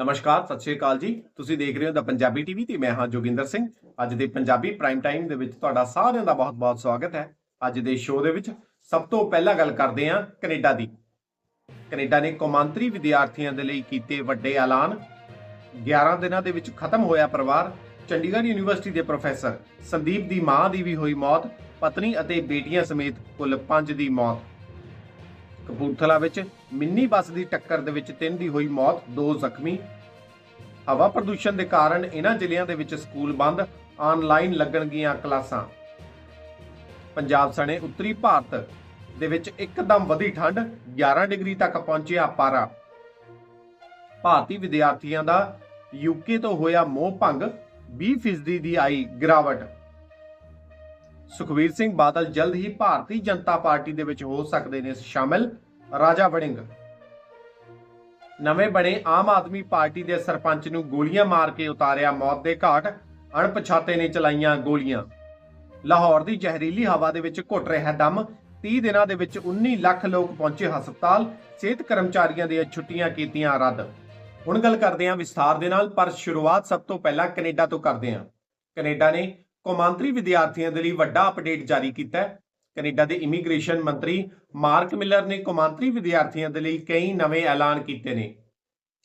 ਨਮਸਕਾਰ, ਸਤਿ ਸ਼੍ਰੀ ਅਕਾਲ ਜੀ। ਤੁਸੀਂ ਦੇਖ ਰਹੇ ਹੋ ਦਾ ਪੰਜਾਬੀ ਟੀਵੀ ਤੇ ਮੈਂ ਹਾਂ ਜੋਗਿੰਦਰ ਸਿੰਘ। ਅੱਜ ਦੇ ਪੰਜਾਬੀ ਪ੍ਰਾਈਮ ਟਾਈਮ ਦੇ ਵਿੱਚ ਤੁਹਾਡਾ ਸਾਰਿਆਂ ਦਾ ਬਹੁਤ-ਬਹੁਤ ਸਵਾਗਤ ਹੈ। ਅੱਜ ਦੇ ਸ਼ੋਅ ਦੇ ਵਿੱਚ ਸਭ ਤੋਂ ਪਹਿਲਾਂ ਗੱਲ ਕਰਦੇ ਹਾਂ ਕੈਨੇਡਾ ਦੀ। ਕੈਨੇਡਾ ਨੇ ਕੌਮਾਂਤਰੀ ਵਿਦਿਆਰਥੀਆਂ ਦੇ ਲਈ ਕੀਤੇ ਵੱਡੇ ਐਲਾਨ। 11 ਦਿਨਾਂ ਦੇ ਵਿੱਚ ਖਤਮ ਹੋਇਆ ਪਰਿਵਾਰ। ਚੰਡੀਗੜ੍ਹ ਯੂਨੀਵਰਸਿਟੀ ਦੇ ਪ੍ਰੋਫੈਸਰ ਸੰਦੀਪ ਦੀ ਮਾਂ ਦੀ ਵੀ ਹੋਈ ਮੌਤ। ਪਤਨੀ ਅਤੇ ਬੇਟੀਆਂ ਸਮੇਤ ਕੁੱਲ 5 ਦੀ ਮੌਤ। ਕਪੂਰਥਲਾ ਵਿੱਚ ਮਿੰਨੀ ਬੱਸ ਦੀ ਟੱਕਰ ਦੇ ਵਿੱਚ ਤਿੰਨ ਦੀ ਹੋਈ ਮੌਤ, ਦੋ ਜ਼ਖਮੀ। ਹਵਾ ਪ੍ਰਦੂਸ਼ਣ ਦੇ ਕਾਰਨ ਇਹਨਾਂ ਜ਼ਿਲ੍ਹਿਆਂ ਦੇ ਵਿੱਚ ਸਕੂਲ ਬੰਦ, ਆਨਲਾਈਨ ਲੱਗਣਗੀਆਂ ਕਲਾਸਾਂ। ਪੰਜਾਬ ਸਣੇ ਉੱਤਰੀ ਭਾਰਤ ਦੇ ਵਿੱਚ ਇੱਕਦਮ ਵਧੀ ਠੰਡ 11 ਡਿਗਰੀ ਤੱਕ ਪਹੁੰਚਿਆ ਪਾਰਾ। ਭਾਰਤੀ ਵਿਦਿਆਰਥੀਆਂ ਦਾ ਯੂਕੇ ਤੋਂ ਹੋਇਆ ਮੋਹ ਭੰਗ 20% ਦੀ ਆਈ ਗਿਰਾਵਟ। ਸੁਖਵੀਰ ਸਿੰਘ ਬਾਦਲ ਜਲਦ ਹੀ ਭਾਰਤੀ ਜਨਤਾ ਪਾਰਟੀ ਦੇ ਵਿੱਚ ਹੋ ਸਕਦੇ ਨੇ ਸ਼ਾਮਿਲ। ਰਾਜਾ ਵੜਿੰਗ ਨਵੇਂ ਬਣੇ ਆਮ ਆਦਮੀ ਪਾਰਟੀ ਦੇ ਸਰਪੰਚ ਨੂੰ ਗੋਲੀਆਂ ਮਾਰ ਕੇ ਉਤਾਰਿਆ ਮੌਤ ਦੇ ਘਾਟ, ਅਣਪਛਾਤੇ ਨੇ ਚਲਾਈਆਂ ਗੋਲੀਆਂ। ਲਾਹੌਰ ਦੀ ਜ਼ਹਿਰੀਲੀ ਹਵਾ ਦੇ ਵਿੱਚ ਘੁੱਟ ਰਿਹਾ ਦਮ 30 ਦਿਨਾਂ ਦੇ ਵਿੱਚ 19 ਲੱਖ ਲੋਕ ਪਹੁੰਚੇ ਹਸਪਤਾਲ, ਸਿਹਤ ਕਰਮਚਾਰੀਆਂ ਦੀਆਂ ਛੁੱਟੀਆਂ ਕੀਤੀਆਂ ਰੱਦ। ਹੁਣ ਗੱਲ ਕਰਦੇ ਹਾਂ ਵਿਸਥਾਰ ਦੇ ਨਾਲ, ਪਰ ਸ਼ੁਰੂਆਤ ਸਭ ਤੋਂ ਪਹਿਲਾਂ ਕੈਨੇਡਾ ਤੋਂ ਕਰਦੇ ਹਾਂ। ਕੈਨੇਡਾ ਨੇ ਕੌਮਾਂਤਰੀ ਵਿਦਿਆਰਥੀਆਂ ਦੇ ਲਈ ਵੱਡਾ ਅਪਡੇਟ ਜਾਰੀ ਕੀਤਾ ਹੈ। ਕੈਨੇਡਾ ਦੇ ਇਮੀਗ੍ਰੇਸ਼ਨ ਮੰਤਰੀ ਮਾਰਕ ਮਿਲਰ ਨੇ ਕੌਮਾਂਤਰੀ ਵਿਦਿਆਰਥੀਆਂ ਦੇ ਲਈ ਕਈ ਨਵੇਂ ਐਲਾਨ ਕੀਤੇ ਨੇ।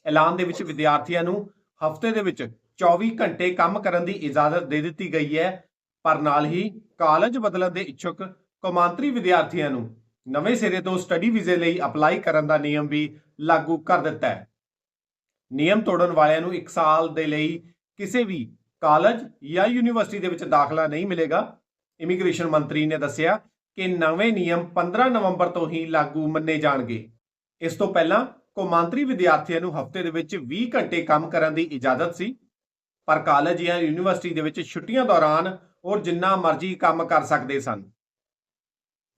ਐਲਾਨ ਦੇ ਵਿੱਚ ਵਿਦਿਆਰਥੀਆਂ ਨੂੰ ਹਫ਼ਤੇ ਦੇ ਵਿੱਚ 24 ਘੰਟੇ ਕੰਮ ਕਰਨ ਦੀ ਇਜਾਜ਼ਤ ਦੇ ਦਿੱਤੀ ਗਈ ਹੈ, ਪਰ ਨਾਲ ਹੀ ਕਾਲਜ ਬਦਲਣ ਦੇ ਇੱਛੁਕ ਕੌਮਾਂਤਰੀ ਵਿਦਿਆਰਥੀਆਂ ਨੂੰ ਨਵੇਂ ਸਿਰੇ ਤੋਂ ਸਟੱਡੀ ਵੀਜ਼ੇ ਲਈ ਅਪਲਾਈ ਕਰਨ ਦਾ ਨਿਯਮ ਵੀ ਲਾਗੂ ਕਰ ਦਿੱਤਾ ਹੈ। ਨਿਯਮ ਤੋੜਨ ਵਾਲਿਆਂ ਨੂੰ 1 ਸਾਲ ਦੇ ਲਈ ਕਿਸੇ ਵੀ ਕਾਲਜ ਜਾਂ ਯੂਨੀਵਰਸਿਟੀ ਦੇ ਵਿੱਚ ਦਾਖਲਾ ਨਹੀਂ ਮਿਲੇਗਾ, ਇਮੀਗ੍ਰੇਸ਼ਨ ਮੰਤਰੀ ਨੇ ਦੱਸਿਆ ਕਿ ਨਵੇਂ ਨਿਯਮ 15 ਨਵੰਬਰ ਤੋਂ ਹੀ ਲਾਗੂ ਮੰਨੇ ਜਾਣਗੇ। ਇਸ ਤੋਂ ਪਹਿਲਾਂ ਕੌਮਾਂਤਰੀ ਵਿਦਿਆਰਥੀਆਂ ਨੂੰ ਹਫ਼ਤੇ ਦੇ ਵਿੱਚ 20 ਘੰਟੇ ਕੰਮ ਕਰਨ ਦੀ ਇਜਾਜ਼ਤ ਸੀ, ਪਰ ਕਾਲਜ ਜਾਂ ਯੂਨੀਵਰਸਿਟੀ ਦੇ ਵਿੱਚ ਛੁੱਟੀਆਂ ਦੌਰਾਨ ਉਹ ਜਿੰਨਾ ਮਰਜ਼ੀ ਕੰਮ ਕਰ ਸਕਦੇ ਸਨ।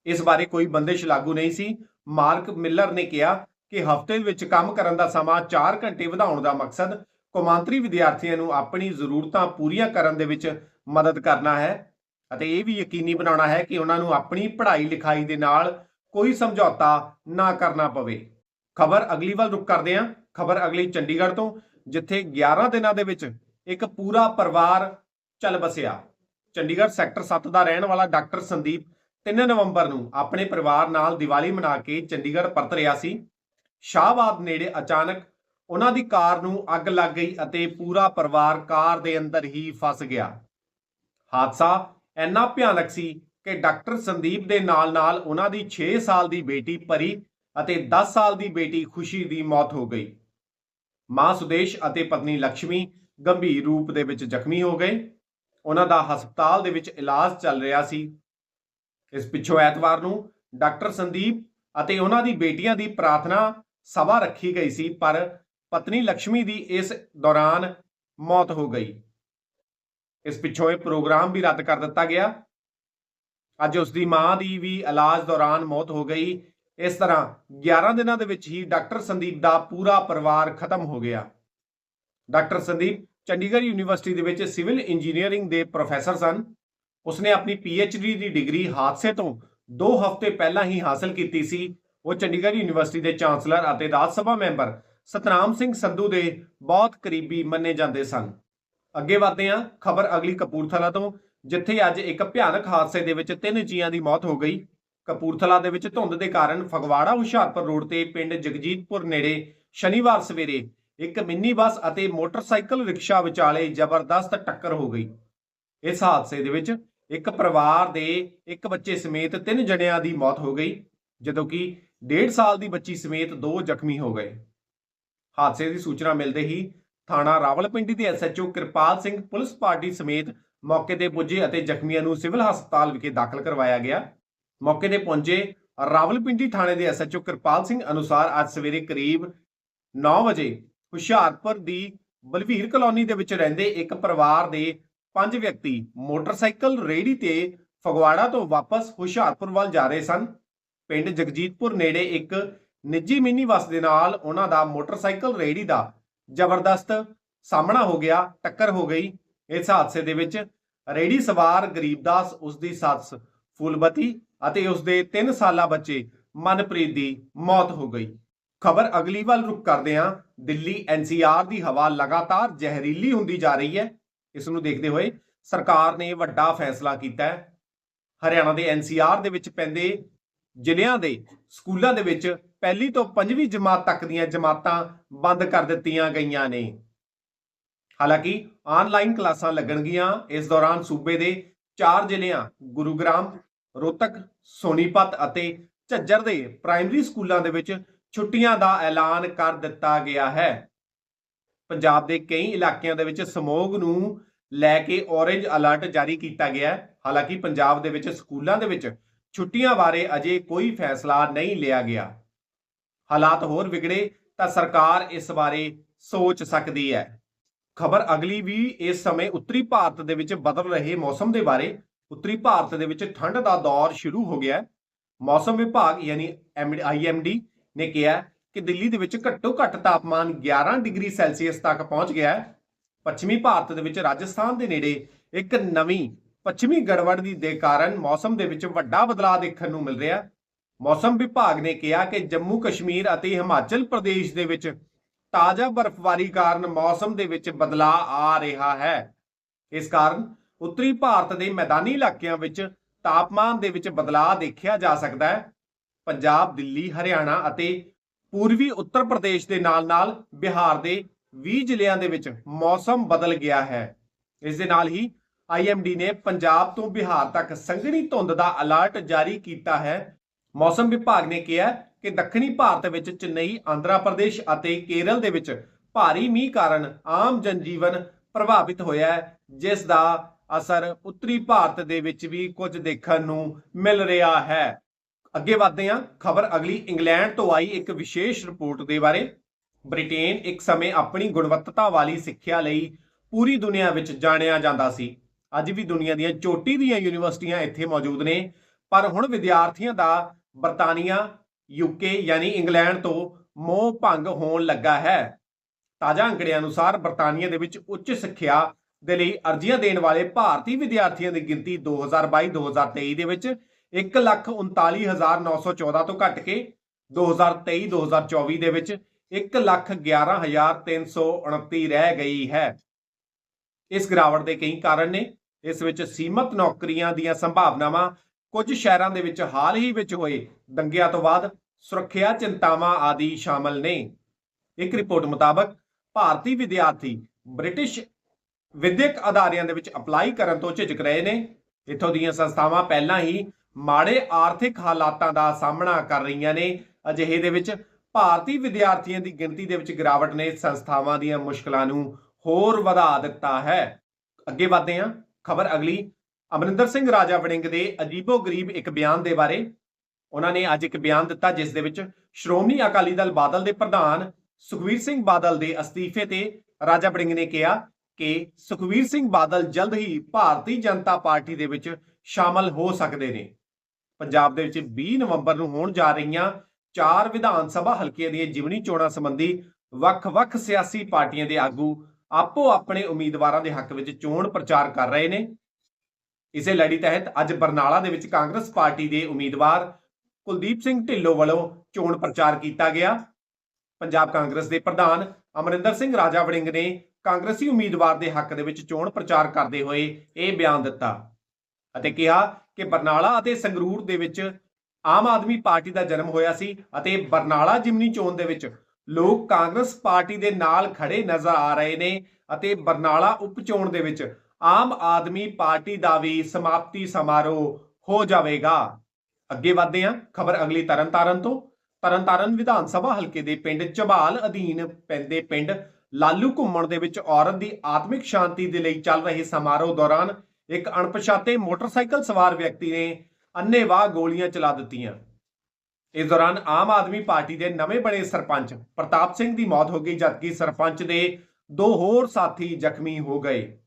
ਇਸ ਬਾਰੇ ਕੋਈ ਬੰਦਿਸ਼ ਲਾਗੂ ਨਹੀਂ ਸੀ। ਮਾਰਕ ਮਿਲਰ ਨੇ ਕਿਹਾ ਕਿ ਹਫ਼ਤੇ ਵਿੱਚ ਕੰਮ ਕਰਨ ਦਾ ਸਮਾਂ 4 ਘੰਟੇ ਵਧਾਉਣ ਦਾ ਮਕਸਦ ਕੌਮਾਂਤਰੀ ਵਿਦਿਆਰਥੀਆਂ ਨੂੰ ਆਪਣੀ ਜ਼ਰੂਰਤਾਂ ਪੂਰੀਆਂ ਕਰਨ ਦੇ ਵਿੱਚ ਮਦਦ ਕਰਨਾ ਹੈ। ਅਤੇ ਇਹ ਵੀ ਯਕੀਨੀ ਬਣਾਉਣਾ ਹੈ ਕਿ ਉਹਨਾਂ ਨੂੰ ਆਪਣੀ ਪੜ੍ਹਾਈ ਲਿਖਾਈ ਦੇ ਨਾਲ ਕੋਈ ਸਮਝੌਤਾ ਨਾ ਕਰਨਾ ਪਵੇ। ਖਬਰ ਅਗਲੀ ਵੱਲ ਰੁਕ ਕਰਦੇ ਹਾਂ। ਖਬਰ ਅਗਲੀ ਚੰਡੀਗੜ੍ਹ ਤੋਂ, ਜਿੱਥੇ 11 ਦਿਨਾਂ ਦੇ ਵਿੱਚ ਇੱਕ ਪੂਰਾ ਪਰਿਵਾਰ ਚੱਲ ਬਸਿਆ। ਚੰਡੀਗੜ੍ਹ ਸੈਕਟਰ 7 ਦਾ ਰਹਿਣ ਵਾਲਾ ਡਾਕਟਰ ਸੰਦੀਪ 3 ਨਵੰਬਰ ਨੂੰ ਆਪਣੇ ਪਰਿਵਾਰ ਨਾਲ ਦੀਵਾਲੀ ਮਨਾ ਕੇ ਚੰਡੀਗੜ੍ਹ ਪਰਤ ਰਿਹਾ ਸੀ। ਸ਼ਾਹਬਾਦ ਨੇੜੇ ਅਚਾਨਕ ਉਹਨਾਂ ਦੀ ਕਾਰ ਨੂੰ ਅੱਗ ਲੱਗ ਗਈ ਅਤੇ ਪੂਰਾ ਪਰਿਵਾਰ ਕਾਰ ਦੇ ਅੰਦਰ ਹੀ ਫਸ ਗਿਆ। ਹਾਦਸਾ ਇੰਨਾ ਭਿਆਨਕ ਸੀ ਕਿ ਡਾਕਟਰ ਸੰਦੀਪ ਦੇ ਨਾਲ-ਨਾਲ ਉਹਨਾਂ ਦੀ 6 ਸਾਲ ਦੀ ਬੇਟੀ ਪਰੀ ਅਤੇ 10 ਸਾਲ ਦੀ ਬੇਟੀ ਖੁਸ਼ੀ ਦੀ ਮੌਤ ਹੋ ਗਈ। ਮਾਂ ਸੁਦੇਸ਼ ਅਤੇ ਪਤਨੀ ਲక్ష్ਮੀ ਗੰਭੀਰ ਰੂਪ ਦੇ ਵਿੱਚ ਜ਼ਖਮੀ ਹੋ ਗਏ। ਉਹਨਾਂ ਦਾ ਹਸਪਤਾਲ ਦੇ ਵਿੱਚ ਇਲਾਜ ਚੱਲ ਰਿਹਾ ਸੀ। ਇਸ ਪਿੱਛੋਂ ਐਤਵਾਰ ਨੂੰ ਡਾਕਟਰ ਸੰਦੀਪ ਅਤੇ ਉਹਨਾਂ ਦੀ ਬੇਟੀਆਂ ਦੀ ਪ੍ਰਾਰਥਨਾ ਸਭਾ ਰੱਖੀ ਗਈ ਸੀ, ਪਰ ਪਤਨੀ ਲక్ష్ਮੀ ਦੀ ਇਸ ਦੌਰਾਨ ਮੌਤ ਹੋ ਗਈ। ਇਸ ਪਿੱਛੋਂ ਇਹ ਪ੍ਰੋਗਰਾਮ ਵੀ ਰੱਦ ਕਰ ਦਿੱਤਾ ਗਿਆ। ਅੱਜ ਉਸ ਦੀ ਮਾਂ ਦੀ ਵੀ ਇਲਾਜ ਦੌਰਾਨ ਮੌਤ ਹੋ ਗਈ। ਇਸ ਤਰ੍ਹਾਂ 11 ਦਿਨਾਂ ਦੇ ਵਿੱਚ ਹੀ ਡਾਕਟਰ ਸੰਦੀਪ ਦਾ ਪੂਰਾ ਪਰਿਵਾਰ ਖਤਮ ਹੋ ਗਿਆ। ਡਾਕਟਰ ਸੰਦੀਪ ਚੰਡੀਗੜ੍ਹ ਯੂਨੀਵਰਸਿਟੀ ਦੇ ਵਿੱਚ ਸਿਵਲ ਇੰਜੀਨੀਅਰਿੰਗ ਦੇ ਪ੍ਰੋਫੈਸਰ ਸਨ। ਉਸਨੇ ਆਪਣੀ ਡੀ ਦੀ ਡਿਗਰੀ ਹਾਦਸੇ ਤੋਂ 2 ਹਫ਼ਤੇ ਪਹਿਲਾਂ ਹੀ ਹਾਸਲ ਕੀਤੀ ਸੀ। ਉਹ ਚੰਡੀਗੜ੍ਹ ਯੂਨੀਵਰਸਿਟੀ ਦੇ ਚਾਂਸਲਰ ਅਤੇ ਰਾਜ ਸਭਾ ਮੈਂਬਰ ਸਤਨਾਮ ਸਿੰਘ ਸੰਧੂ ਦੇ ਬਹੁਤ ਕਰੀਬੀ ਮੰਨੇ ਜਾਂਦੇ ਸਨ। ਅੱਗੇ ਵਧਦੇ ਹਾਂ, ਖਬਰ ਅਗਲੀ ਕਪੂਰਥਲਾ ਤੋਂ, ਜਿੱਥੇ ਅੱਜ ਇੱਕ ਭਿਆਨਕ ਹਾਦਸੇ ਦੇ ਵਿੱਚ ਤਿੰਨ ਜੀਆਂ ਦੀ ਮੌਤ ਹੋ ਗਈ। ਕਪੂਰਥਲਾ ਦੇ ਵਿੱਚ ਧੁੰਦ ਦੇ ਕਾਰਨ ਫਗਵਾੜਾ, ਹੁਸ਼ਿਆਰਪੁਰ ਰੋਡ ਤੇ ਪਿੰਡ ਜਗਜੀਤਪੁਰ ਨੇੜੇ ਸ਼ਨੀਵਾਰ ਸਵੇਰੇ ਇੱਕ ਮਿੰਨੀ ਬੱਸ ਅਤੇ ਮੋਟਰਸਾਈਕਲ ਰਿਕਸ਼ਾ ਵਿਚਾਲੇ ਜ਼ਬਰਦਸਤ ਟੱਕਰ ਹੋ ਗਈ। ਇਸ ਹਾਦਸੇ ਦੇ ਵਿੱਚ ਇੱਕ ਪਰਿਵਾਰ ਦੇ ਇੱਕ ਬੱਚੇ ਸਮੇਤ ਤਿੰਨ ਜਣਿਆਂ ਦੀ ਮੌਤ ਹੋ ਗਈ, ਜਦੋਂ ਕਿ 1.5 ਸਾਲ ਦੀ ਬੱਚੀ ਸਮੇਤ ਦੋ ਜ਼ਖਮੀ ਹੋ ਗਏ। ਹਾਦਸੇ ਦੀ ਸੂਚਨਾ ਮਿਲਦੇ ਹੀ ਥਾਣਾ ਰਾਵਲਪਿੰਡੀ ਦੇ SHO Kirpal Singh police party ਸਮੇਤ ਮੌਕੇ ਤੇ ਪੁੱਜੇ ਅਤੇ ਜ਼ਖਮੀਆਂ ਨੂੰ ਸਿਵਲ ਹਸਪਤਾਲ ਵਿਖੇ ਦਾਖਲ ਕਰਵਾਇਆ ਗਿਆ। ਮੌਕੇ ਤੇ ਪਹੁੰਚੇ ਰਾਵਲਪਿੰਡੀ ਥਾਣੇ ਦੇ ਐਸਐਚਓ ਕਿਰਪਾਲ ਸਿੰਘ ਅਨੁਸਾਰ ਅੱਜ ਸਵੇਰੇ ਕਰੀਬ 9 ਵਜੇ ਹੁਸ਼ਿਆਰਪੁਰ ਦੀ ਬਲਵੀਰ ਕਲੋਨੀ ਦੇ ਵਿੱਚ ਰਹਿੰਦੇ ਇੱਕ ਪਰਿਵਾਰ ਦੇ ਪੰਜ ਵਿਅਕਤੀ ਮੋਟਰਸਾਈਕਲ ਰੇੜੀ ਤੇ ਫਗਵਾੜਾ ਤੋਂ ਵਾਪਸ ਹੁਸ਼ਿਆਰਪੁਰ ਵੱਲ ਜਾ ਰਹੇ ਸਨ। ਪਿੰਡ ਜਗਜੀਤਪੁਰ ਨੇੜੇ ਇੱਕ ਨਿੱਜੀ ਮਿੰਨੀ ਬੱਸ ਦੇ ਨਾਲ ਉਹਨਾਂ ਦਾ ਮੋਟਰਸਾਈਕਲ ਰੇੜੀ ਦਾ ਜ਼ਬਰਦਸਤ ਸਾਹਮਣਾ ਹੋ ਗਿਆ, ਟੱਕਰ ਹੋ ਗਈ। ਇਸ ਹਾਦਸੇ ਦੇ ਵਿੱਚ ਰੇੜੀ ਸਵਾਰ ਗਰੀਬਦਾਸ ਉਸ ਦੀ ਸੱਸ ਫੁੱਲਬਤੀ ਅਤੇ ਉਸ ਦੇ 3 ਸਾਲਾ ਬੱਚੇ ਮਨਪ੍ਰੀਤ ਦੀ ਮੌਤ ਹੋ ਗਈ। ਖਬਰ ਅਗਲੀ ਵੱਲ ਰੁਕ ਕਰਦੇ ਹਾਂ ਦਿੱਲੀ ਐਨਸੀਆਰ ਦੀ ਹਵਾ ਲਗਾਤਾਰ ਜ਼ਹਿਰੀਲੀ ਹੁੰਦੀ ਜਾ ਰਹੀ ਹੈ। ਇਸ ਨੂੰ ਦੇਖਦੇ ਹੋਏ ਸਰਕਾਰ ਨੇ ਵੱਡਾ ਫੈਸਲਾ ਕੀਤਾ ਹੈ। ਹਰਿਆਣਾ ਦੇ ਐਨਸੀਆਰ ਦੇ ਵਿੱਚ ਪੈਂਦੇ ਜ਼ਿਲ੍ਹਿਆਂ ਦੇ, ਸਕੂਲਾਂ ਦੇ ਵਿੱਚ ਪਹਿਲੀ ਤੋਂ ਪੰਜਵੀਂ ਜਮਾਤ ਤੱਕ ਦੀਆਂ ਜਮਾਤਾਂ ਬੰਦ ਕਰ ਦਿੱਤੀਆਂ ਗਈਆਂ ਨੇ। ਹਾਲਾਂਕਿ ਆਨਲਾਈਨ ਕਲਾਸਾਂ ਲੱਗਣਗੀਆਂ। ਇਸ ਦੌਰਾਨ ਸੂਬੇ ਦੇ ਚਾਰ ਜ਼ਿਲ੍ਹਿਆਂ, ਗੁਰੂਗ੍ਰਾਮ, ਰੋਹਤਕ, ਸੋਨੀਪਤ ਅਤੇ ਝੱਜਰ ਦੇ ਪ੍ਰਾਇਮਰੀ ਸਕੂਲਾਂ ਦੇ ਵਿੱਚ ਛੁੱਟੀਆਂ ਦਾ ਐਲਾਨ ਕਰ ਦਿੱਤਾ ਗਿਆ ਹੈ। ਪੰਜਾਬ ਦੇ ਕਈ ਇਲਾਕਿਆਂ ਦੇ ਵਿੱਚ ਸਮੋਗ ਨੂੰ ਲੈ ਕੇ ਔਰੇਂਜ ਅਲਰਟ ਜਾਰੀ ਕੀਤਾ ਗਿਆ ਹੈ। ਹਾਲਾਂਕਿ ਪੰਜਾਬ ਦੇ ਵਿੱਚ ਸਕੂਲਾਂ ਦੇ ਵਿੱਚ ਛੁੱਟੀਆਂ ਬਾਰੇ ਅਜੇ ਕੋਈ ਫੈਸਲਾ ਨਹੀਂ ਲਿਆ ਗਿਆ। ਹਾਲਾਤ ਹੋਰ ਵਿਗੜੇ ਤਾਂ ਸਰਕਾਰ ਇਸ ਬਾਰੇ ਸੋਚ ਸਕਦੀ ਹੈ। ਖਬਰ ਅਗਲੀ ਵੀ ਇਸ ਸਮੇਂ ਉੱਤਰੀ ਭਾਰਤ ਦੇ ਵਿੱਚ ਬਦਲ ਰਹੇ ਮੌਸਮ ਦੇ ਬਾਰੇ ਉੱਤਰੀ ਭਾਰਤ ਦੇ ਵਿੱਚ ਠੰਡ ਦਾ ਦੌਰ ਸ਼ੁਰੂ ਹੋ ਗਿਆ ਮੌਸਮ ਵਿਭਾਗ ਯਾਨੀ ਆਈਐਮਡੀ ਨੇ ਕਿਹਾ ਕਿ ਦਿੱਲੀ ਦੇ ਵਿੱਚ ਘੱਟੋ ਘੱਟ ਤਾਪਮਾਨ 11 ਡਿਗਰੀ ਸੈਲਸੀਅਸ ਤੱਕ ਪਹੁੰਚ ਗਿਆ ਹੈ। ਪੱਛਮੀ ਭਾਰਤ ਦੇ ਵਿੱਚ ਰਾਜਸਥਾਨ ਦੇ ਨੇੜੇ ਇੱਕ ਨਵੀਂ ਪੱਛਮੀ ਗੜਬੜੀ ਦੇ ਕਾਰਨ ਮੌਸਮ ਦੇ ਵਿੱਚ ਵੱਡਾ ਬਦਲਾਅ ਦੇਖਣ ਨੂੰ ਮਿਲ ਰਿਹਾ ਮੌਸਮ ਵਿਭਾਗ ਨੇ ਕਿਹਾ ਕਿ ਜੰਮੂ ਕਸ਼ਮੀਰ ਅਤੇ ਹਿਮਾਚਲ ਪ੍ਰਦੇਸ਼ ਦੇ ਵਿੱਚ ਤਾਜ਼ਾ ਬਰਫ਼ਬਾਰੀ ਕਾਰਨ ਮੌਸਮ ਦੇ ਵਿੱਚ ਬਦਲਾਅ ਆ ਰਿਹਾ ਹੈ। ਇਸ ਕਾਰਨ ਉੱਤਰੀ ਭਾਰਤ ਦੇ ਮੈਦਾਨੀ ਇਲਾਕਿਆਂ ਵਿੱਚ ਤਾਪਮਾਨ ਦੇ ਵਿੱਚ ਬਦਲਾਅ ਦੇਖਿਆ ਜਾ ਸਕਦਾ ਹੈ। ਪੰਜਾਬ, ਦਿੱਲੀ, ਹਰਿਆਣਾ ਅਤੇ ਪੂਰਬੀ ਉੱਤਰ ਪ੍ਰਦੇਸ਼ ਦੇ ਨਾਲ-ਨਾਲ ਬਿਹਾਰ ਦੇ 20 ਜ਼ਿਲ੍ਹਿਆਂ ਦੇ ਵਿੱਚ ਮੌਸਮ ਬਦਲ ਗਿਆ ਹੈ। ਇਸ ਦੇ ਨਾਲ ਹੀ ਆਈਐਮਡੀ ਨੇ ਪੰਜਾਬ ਤੋਂ ਬਿਹਾਰ ਤੱਕ ਸੰਘਣੀ ਧੁੰਦ ਦਾ ਅਲਰਟ ਜਾਰੀ ਕੀਤਾ ਹੈ। ਮੌਸਮ ਵਿਭਾਗ ਨੇ ਕਿਹਾ ਕਿ ਦੱਖਣੀ ਭਾਰਤ ਵਿੱਚ ਚੇਨਈ, ਆਂਧਰਾ ਪ੍ਰਦੇਸ਼ ਅਤੇ ਕੇਰਲ ਦੇ ਵਿੱਚ ਭਾਰੀ ਮੀਂਹ ਕਾਰਨ ਆਮ ਜਨਜੀਵਨ ਪ੍ਰਭਾਵਿਤ ਹੋਇਆ ਹੈ, ਜਿਸ ਦਾ ਅਸਰ ਉੱਤਰੀ ਭਾਰਤ ਦੇ ਵਿੱਚ ਵੀ ਕੁਝ ਦੇਖਣ ਨੂੰ ਮਿਲ ਰਿਹਾ ਹੈ। ਅੱਗੇ ਵਧਦੇ ਹਾਂ, ਖਬਰ ਅਗਲੀ ਇੰਗਲੈਂਡ ਤੋਂ ਆਈ ਇੱਕ ਵਿਸ਼ੇਸ਼ ਰਿਪੋਰਟ ਦੇ ਬਾਰੇ। ਬ੍ਰਿਟੇਨ ਇੱਕ ਸਮੇਂ ਆਪਣੀ ਗੁਣਵੱਤਾ ਵਾਲੀ ਸਿੱਖਿਆ ਲਈ ਪੂਰੀ ਦੁਨੀਆ ਵਿੱਚ ਜਾਣਿਆ ਜਾਂਦਾ ਸੀ। ਅੱਜ ਵੀ ਦੁਨੀਆ ਦੀਆਂ ਚੋਟੀ ਦੀਆਂ ਯੂਨੀਵਰਸਿਟੀਆਂ ਇੱਥੇ ਮੌਜੂਦ ਨੇ, ਪਰ ਹੁਣ ਵਿਦਿਆਰਥੀਆਂ ਦਾ ਬਰਤਾਨੀਆ ਯੂਕੇ ਯਾਨੀ ਇੰਗਲੈਂਡ ਤੋਂ ਮੋਹ ਭੰਗ ਹੋਣ ਲੱਗਾ ਹੈ। ਤਾਜ਼ਾ ਅੰਕੜਿਆਂ ਅਨੁਸਾਰ ਬਰਤਾਨੀਆ ਦੇ ਵਿੱਚ ਉੱਚ ਸਿੱਖਿਆ ਦੇ ਲਈ ਅਰਜ਼ੀਆਂ ਦੇਣ ਵਾਲੇ ਭਾਰਤੀ ਵਿਦਿਆਰਥੀਆਂ ਦੀ ਗਿਣਤੀ 2022-2023 ਦੇ ਵਿੱਚ 139914 ਤੋਂ ਘਟ ਕੇ 2023-2024 ਦੇ ਵਿੱਚ 111329 ਰਹਿ ਗਈ ਹੈ। ਇਸ ਗਿਰਾਵਟ ਦੇ ਕਈ ਕਾਰਨ ਨੇ। ਇਸ ਵਿੱਚ ਸੀਮਤ ਨੌਕਰੀਆਂ ਦੀਆਂ ਸੰਭਾਵਨਾਵਾਂ ਕੁਝ ਸ਼ਹਿਰਾਂ ਦੇ ਵਿੱਚ ਹਾਲ ਹੀ ਵਿੱਚ ਹੋਏ ਦੰਗਿਆਂ ਤੋਂ ਬਾਅਦ ਸੁਰੱਖਿਆ ਚਿੰਤਾਵਾਂ ਆਦਿ ਸ਼ਾਮਲ ਨੇ। ਇੱਕ ਰਿਪੋਰਟ ਮੁਤਾਬਕ ਭਾਰਤੀ ਵਿਦਿਆਰਥੀ ਬ੍ਰਿਟਿਸ਼ ਵਿਦਿਅਕ ਅਦਾਰਿਆਂ ਦੇ ਵਿੱਚ ਅਪਲਾਈ ਕਰਨ ਤੋਂ ਝਿਜਕ ਰਹੇ ਨੇ। ਇੱਥੋਂ ਦੀਆਂ ਸੰਸਥਾਵਾਂ ਪਹਿਲਾਂ ਹੀ ਮਾੜੇ ਆਰਥਿਕ ਹਾਲਾਤਾਂ ਦਾ ਸਾਹਮਣਾ ਕਰ ਰਹੀਆਂ ਨੇ। ਅਜਿਹੇ ਦੇ ਵਿੱਚ ਭਾਰਤੀ ਵਿਦਿਆਰਥੀਆਂ ਦੀ ਗਿਣਤੀ ਦੇ ਵਿੱਚ ਗਿਰਾਵਟ ਨੇ। ਸੰਸਥਾਵਾਂ ਦੀਆਂ ਮੁਸ਼ਕਲਾਂ ਨੂੰ ਹੋਰ ਵਧਾ ਦਿੱਤਾ ਹੈ। ਅੱਗੇ ਵਧਦੇ ਹਾਂ। ਖਬਰ ਅਗਲੀ ਅਮਰਿੰਦਰ ਸਿੰਘ ਰਾਜਾ ਵੜਿੰਗ ਦੇ ਅਜੀਬੋ-ਗਰੀਬ ਇੱਕ ਬਿਆਨ ਦੇ ਬਾਰੇ ਉਹਨਾਂ ਨੇ ਅੱਜ ਇੱਕ ਬਿਆਨ ਦਿੱਤਾ, ਜਿਸ ਦੇ ਵਿੱਚ ਸ਼੍ਰੋਮਣੀ ਅਕਾਲੀ ਦਲ ਬਾਦਲ ਦੇ ਪ੍ਰਧਾਨ ਸੁਖਵੀਰ ਸਿੰਘ ਬਾਦਲ ਦੇ ਅਸਤੀਫੇ ਤੇ ਰਾਜਾ ਵੜਿੰਗ ਨੇ ਕਿਹਾ ਕਿ ਸੁਖਵੀਰ ਸਿੰਘ ਬਾਦਲ ਜਲਦ ਹੀ ਭਾਰਤੀ ਜਨਤਾ ਪਾਰਟੀ ਦੇ ਵਿੱਚ ਸ਼ਾਮਲ ਹੋ ਸਕਦੇ ਨੇ। ਪੰਜਾਬ ਦੇ ਵਿੱਚ 20 ਨਵੰਬਰ ਨੂੰ ਹੋਣ ਜਾ ਰਹੀਆਂ ਚਾਰ ਵਿਧਾਨ ਸਭਾ ਹਲਕਿਆਂ ਦੀਆਂ ਜਿਮਨੀ ਚੋਣਾਂ ਸੰਬੰਧੀ ਵੱਖ-ਵੱਖ ਸਿਆਸੀ ਪਾਰਟੀਆਂ ਦੇ ਆਗੂ ਆਪੋ ਆਪਣੇ ਉਮੀਦਵਾਰਾਂ ਦੇ ਹੱਕ ਵਿੱਚ ਚੋਣ ਪ੍ਰਚਾਰ ਕਰ ਰਹੇ ਨੇ। ਇਸੇ ਲੜੀ ਤਹਿਤ ਅੱਜ ਬਰਨਾਲਾ ਦੇ ਵਿੱਚ ਕਾਂਗਰਸ ਪਾਰਟੀ ਦੇ ਉਮੀਦਵਾਰ ਕੁਲਦੀਪ ਸਿੰਘ ਢਿੱਲੋਂ ਵੱਲੋਂ ਚੋਣ ਪ੍ਰਚਾਰ ਕੀਤਾ ਗਿਆ। ਪੰਜਾਬ ਕਾਂਗਰਸ ਦੇ ਪ੍ਰਧਾਨ ਅਮਰਿੰਦਰ ਸਿੰਘ ਰਾਜਾ ਵੜਿੰਗ ਨੇ ਕਾਂਗਰਸੀ ਉਮੀਦਵਾਰ ਦੇ ਹੱਕ ਦੇ ਵਿੱਚ ਚੋਣ ਪ੍ਰਚਾਰ ਕਰਦੇ ਹੋਏ ਇਹ ਬਿਆਨ ਦਿੱਤਾ ਅਤੇ ਕਿਹਾ ਕਿ ਬਰਨਾਲਾ ਅਤੇ ਸੰਗਰੂਰ ਦੇ ਵਿੱਚ ਆਮ ਆਦਮੀ ਪਾਰਟੀ ਦਾ ਜਨਮ ਹੋਇਆ ਸੀ ਅਤੇ ਬਰਨਾਲਾ ਜਿਮਨੀ ਚੋਣ ਦੇ ਵਿੱਚ ਲੋਕ ਕਾਂਗਰਸ ਪਾਰਟੀ ਦੇ ਨਾਲ ਖੜੇ ਨਜ਼ਰ ਆ ਰਹੇ ਨੇ ਅਤੇ ਬਰਨਾਲਾ ਉਪ ਚੋਣ ਦੇ ਵਿੱਚ ਆਮ ਆਦਮੀ ਪਾਰਟੀ ਦਾ ਵੀ ਸਮਾਪਤੀ ਸਮਾਰੋਹ ਹੋ ਜਾਵੇਗਾ। ਅੱਗੇ ਵਧਦੇ ਹਾਂ। ਖਬਰ ਅਗਲੀ ਤਰਨਤਾਰਨ ਤੋਂ। ਤਰਨਤਾਰਨ ਵਿਧਾਨ ਸਭਾ ਹਲਕੇ ਦੇ ਪਿੰਡ ਝਬਾਲ ਅਧੀਨ ਪੈਂਦੇ ਪਿੰਡ ਲਾਲੂ ਘੁੰਮਣ ਦੇ ਵਿੱਚ ਔਰਤ ਦੀ ਆਤਮਿਕ ਸ਼ਾਂਤੀ ਦੇ ਲਈ ਚੱਲ ਰਹੇ ਸਮਾਰੋਹ ਦੌਰਾਨ ਇੱਕ ਅਣਪਛਾਤੇ ਮੋਟਰਸਾਈਕਲ ਸਵਾਰ ਵਿਅਕਤੀ ਨੇ ਅੰਨ੍ਹੇਵਾਹ ਗੋਲੀਆਂ ਚਲਾ ਦਿੱਤੀਆਂ। ਇਸ ਦੌਰਾਨ ਆਮ ਆਦਮੀ ਪਾਰਟੀ ਦੇ ਨਵੇਂ ਬਣੇ ਸਰਪੰਚ ਪ੍ਰਤਾਪ ਸਿੰਘ ਦੀ ਮੌਤ ਹੋ ਗਈ, ਜਦਕਿ ਸਰਪੰਚ ਦੇ ਦੋ ਹੋਰ ਸਾਥੀ ਜ਼ਖਮੀ ਹੋ ਗਏ।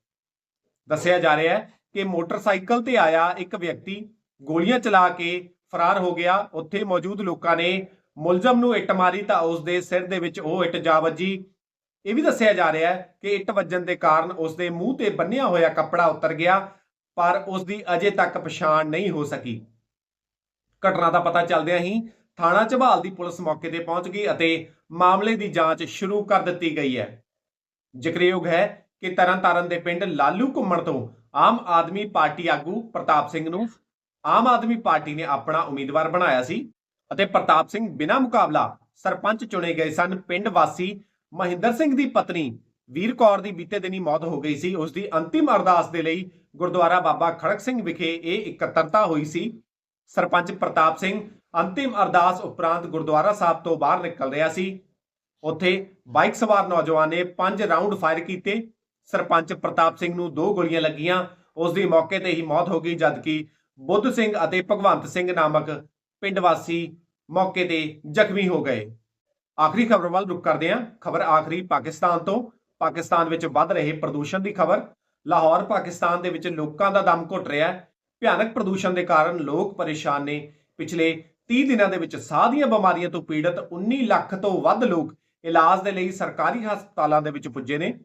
ਦੱਸਿਆ ਜਾ ਰਿਹਾ ਹੈ ਕਿ ਮੋਟਰਸਾਈਕਲ ਤੇ ਆਇਆ ਇੱਕ ਵਿਅਕਤੀ ਗੋਲੀਆਂ ਚਲਾ ਕੇ ਫਰਾਰ ਹੋ ਗਿਆ। ਉੱਥੇ ਮੌਜੂਦ ਲੋਕਾਂ ਨੇ ਮੁਲਜ਼ਮ ਨੂੰ ਇੱਟ ਮਾਰੀ ਤਾਂ ਉਸ ਦੇ ਸਿਰ ਦੇ ਵਿੱਚ ਉਹ ਇੱਟ ਜਾ ਵੱਜੀ। ਇਹ ਵੀ ਦੱਸਿਆ ਜਾ ਰਿਹਾ ਹੈ ਕਿ ਇੱਟ ਵੱਜਣ ਦੇ ਕਾਰਨ ਉਸ ਦੇ ਮੂੰਹ ਤੇ ਬੰਨਿਆ ਹੋਇਆ ਕੱਪੜਾ ਉਤਰ ਗਿਆ, ਪਰ ਉਸ ਦੀ ਅਜੇ ਤੱਕ ਪਛਾਣ ਨਹੀਂ ਹੋ ਸਕੀ। ਘਟਨਾ ਦਾ ਪਤਾ ਚੱਲਦਿਆਂ ਹੀ ਥਾਣਾ ਝਬਾਲ ਦੀ ਪੁਲਿਸ ਮੌਕੇ ਤੇ ਪਹੁੰਚ ਗਈ ਅਤੇ ਮਾਮਲੇ ਦੀ ਜਾਂਚ ਸ਼ੁਰੂ ਕਰ ਦਿੱਤੀ ਗਈ ਹੈ। ਜ਼ਿਕਰਯੋਗ ਹੈ ਕਿ ਤਰਨਤਾਰਨ ਦੇ ਪਿੰਡ ਲਾਲੂ ਘੁੰਮਣ ਤੋਂ ਆਮ ਆਦਮੀ ਪਾਰਟੀ ਆਗੂ ਪ੍ਰਤਾਪ ਸਿੰਘ ਨੂੰ ਆਮ ਆਦਮੀ ਪਾਰਟੀ ਨੇ ਆਪਣਾ ਉਮੀਦਵਾਰ ਬਣਾਇਆ ਸੀ ਅਤੇ ਪ੍ਰਤਾਪ ਸਿੰਘ ਬਿਨਾਂ ਮੁਕਾਬਲਾ ਸਰਪੰਚ ਚੁਣੇ ਗਏ ਸਨ। ਪਿੰਡ ਵਾਸੀ ਮਹਿੰਦਰ ਸਿੰਘ ਦੀ ਪਤਨੀ ਵੀਰ ਕੌਰ ਦੀ ਬੀਤੇ ਦਿਨੀ ਮੌਤ ਹੋ ਗਈ ਸੀ। ਉਸ ਦੀ ਅੰਤਿਮ ਅਰਦਾਸ ਦੇ ਲਈ ਗੁਰਦੁਆਰਾ ਬਾਬਾ ਖੜਕ ਸਿੰਘ ਵਿਖੇ ਇਹ ਇਕੱਤਰਤਾ ਹੋਈ ਸੀ। ਸਰਪੰਚ ਪ੍ਰਤਾਪ ਸਿੰਘ ਅੰਤਿਮ ਅਰਦਾਸ ਉਪਰੰਤ ਗੁਰਦੁਆਰਾ ਸਾਹਿਬ ਤੋਂ ਬਾਹਰ ਨਿਕਲ ਰਿਹਾ ਸੀ। ਉੱਥੇ ਬਾਈਕ ਸਵਾਰ ਨੌਜਵਾਨ ਨੇ 5 ਰਾਉਂਡ ਫਾਇਰ ਕੀਤੇ। ਸਰਪੰਚ ਪ੍ਰਤਾਪ ਸਿੰਘ ਨੂੰ ਦੋ ਗੋਲੀਆਂ ਲੱਗੀਆਂ। ਉਸ ਦੀ ਮੌਕੇ ਤੇ ਹੀ ਮੌਤ ਹੋ ਗਈ, ਜਦਕਿ ਬੁੱਧ ਸਿੰਘ ਅਤੇ ਭਗਵੰਤ ਸਿੰਘ ਨਾਮਕ ਪਿੰਡ ਵਾਸੀ ਮੌਕੇ ਤੇ ਜ਼ਖਮੀ ਹੋ ਗਏ। ਆਖਰੀ ਖਬਰ ਵੱਲ ਰੁਕ ਕਰਦੇ ਹਾਂ। ਖਬਰ ਆਖਰੀ ਪਾਕਿਸਤਾਨ ਤੋਂ। ਪਾਕਿਸਤਾਨ ਵਿੱਚ ਵੱਧ ਰਹੇ ਪ੍ਰਦੂਸ਼ਣ ਦੀ ਖਬਰ। ਲਾਹੌਰ, ਪਾਕਿਸਤਾਨ ਦੇ ਵਿੱਚ ਲੋਕਾਂ ਦਾ ਦਮ ਘੁੱਟ ਰਿਹਾ ਹੈ। ਭਿਆਨਕ ਪ੍ਰਦੂਸ਼ਣ ਦੇ ਕਾਰਨ ਲੋਕ ਪਰੇਸ਼ਾਨ ਨੇ। ਪਿਛਲੇ 30 ਦਿਨਾਂ ਦੇ ਵਿੱਚ ਸਾਹ ਦੀਆਂ ਬਿਮਾਰੀਆਂ ਤੋਂ ਪੀੜਤ 19 ਲੱਖ ਤੋਂ ਵੱਧ ਲੋਕ ਇਲਾਜ ਦੇ ਲਈ ਸਰਕਾਰੀ ਹਸਪਤਾਲਾਂ ਦੇ ਵਿੱਚ ਪੁੱਜੇ ਨੇ।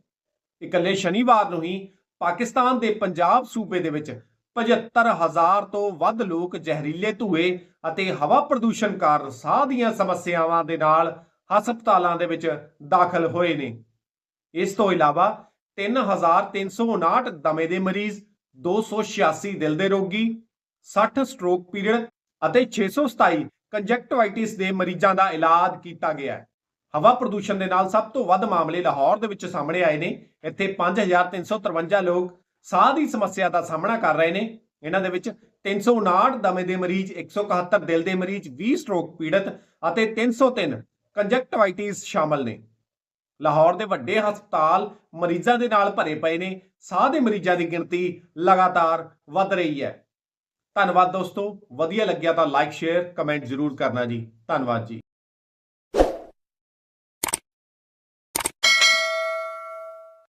ਇਕੱਲੇ ਸ਼ਨੀਵਾਰ ਨੂੰ ਹੀ ਪਾਕਿਸਤਾਨ ਦੇ ਪੰਜਾਬ ਸੂਬੇ ਦੇ ਵਿੱਚ 75000 ਤੋਂ ਵੱਧ ਲੋਕ ਜ਼ਹਿਰੀਲੇ ਧੂਏ ਅਤੇ ਹਵਾ ਪ੍ਰਦੂਸ਼ਣ ਕਾਰਨ ਸਾਹ ਦੀਆਂ ਸਮੱਸਿਆਵਾਂ ਦੇ ਨਾਲ ਹਸਪਤਾਲਾਂ ਦੇ ਵਿੱਚ ਦਾਖਲ ਹੋਏ ਨੇ। ਇਸ ਤੋਂ ਇਲਾਵਾ 3359 ਦਮੇ ਦੇ ਮਰੀਜ਼ 286 ਦਿਲ ਦੇ ਰੋਗੀ 60 ਸਟ੍ਰੋਕ ਪੀਰੀਅਡ ਅਤੇ 627 ਕੰਜਕਟਿਵਾਈਟਿਸ ਦੇ ਮਰੀਜ਼ਾਂ ਦਾ ਇਲਾਜ ਕੀਤਾ ਗਿਆ ਹੈ। ਹਵਾ ਪ੍ਰਦੂਸ਼ਣ ਦੇ ਨਾਲ ਸਭ ਤੋਂ ਵੱਧ ਮਾਮਲੇ ਲਾਹੌਰ ਦੇ ਵਿੱਚ ਸਾਹਮਣੇ ਆਏ ਨੇ। ਇੱਥੇ 5353 ਲੋਕ ਸਾਹ ਦੀ ਸਮੱਸਿਆ ਦਾ ਸਾਹਮਣਾ ਕਰ ਰਹੇ ਨੇ। ਇਹਨਾਂ ਦੇ ਵਿੱਚ 359 ਦਮੇ ਦੇ ਮਰੀਜ਼ 171 ਦਿਲ ਦੇ ਮਰੀਜ਼ 20 ਸਟ੍ਰੋਕ ਪੀੜਤ ਅਤੇ 303 ਕੰਜਕਟਿਵਾਈਟਿਸ ਸ਼ਾਮਲ ਨੇ। ਲਾਹੌਰ ਦੇ ਵੱਡੇ ਹਸਪਤਾਲ ਮਰੀਜ਼ਾਂ ਦੇ ਨਾਲ ਭਰੇ ਪਏ ਨੇ। ਸਾਹ ਦੇ ਮਰੀਜ਼ਾਂ ਦੀ ਗਿਣਤੀ ਲਗਾਤਾਰ ਵੱਧ ਰਹੀ ਹੈ। ਧੰਨਵਾਦ ਦੋਸਤੋ। ਵਧੀਆ ਲੱਗਿਆ ਤਾਂ ਲਾਈਕ ਸ਼ੇਅਰ ਕਮੈਂਟ ਜ਼ਰੂਰ ਕਰਨਾ ਜੀ। ਧੰਨਵਾਦ ਜੀ।